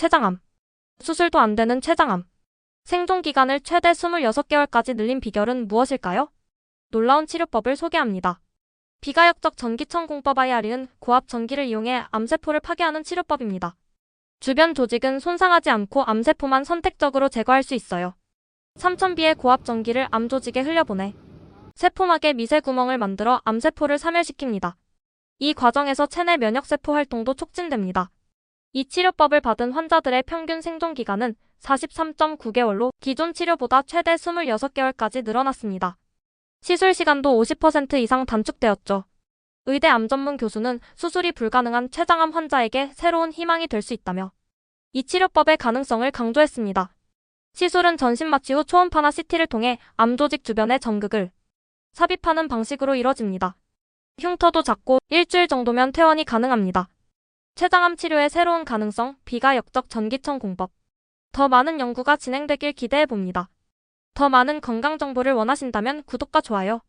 췌장암. 수술도 안 되는 췌장암. 생존 기간을 최대 26개월까지 늘린 비결은 무엇일까요? 놀라운 치료법을 소개합니다. 비가역적 전기청 공법 IR은 고압 전기를 이용해 암세포를 파괴하는 치료법입니다. 주변 조직은 손상하지 않고 암세포만 선택적으로 제거할 수 있어요. 3000비의 고압 전기를 암 조직에 흘려보내 세포막에 미세 구멍을 만들어 암세포를 사멸시킵니다. 이 과정에서 체내 면역세포 활동도 촉진됩니다. 이 치료법을 받은 환자들의 평균 생존 기간은 43.9개월로 기존 치료보다 최대 26개월까지 늘어났습니다. 시술 시간도 50% 이상 단축되었죠. 의대 암 전문 교수는 수술이 불가능한 췌장암 환자에게 새로운 희망이 될 수 있다며 이 치료법의 가능성을 강조했습니다. 시술은 전신 마취 후 초음파나 CT를 통해 암 조직 주변의 전극을 삽입하는 방식으로 이뤄집니다. 흉터도 작고 일주일 정도면 퇴원이 가능합니다. 췌장암 치료의 새로운 가능성, 비가역적 전기청 공법. 더 많은 연구가 진행되길 기대해 봅니다. 더 많은 건강 정보를 원하신다면 구독과 좋아요,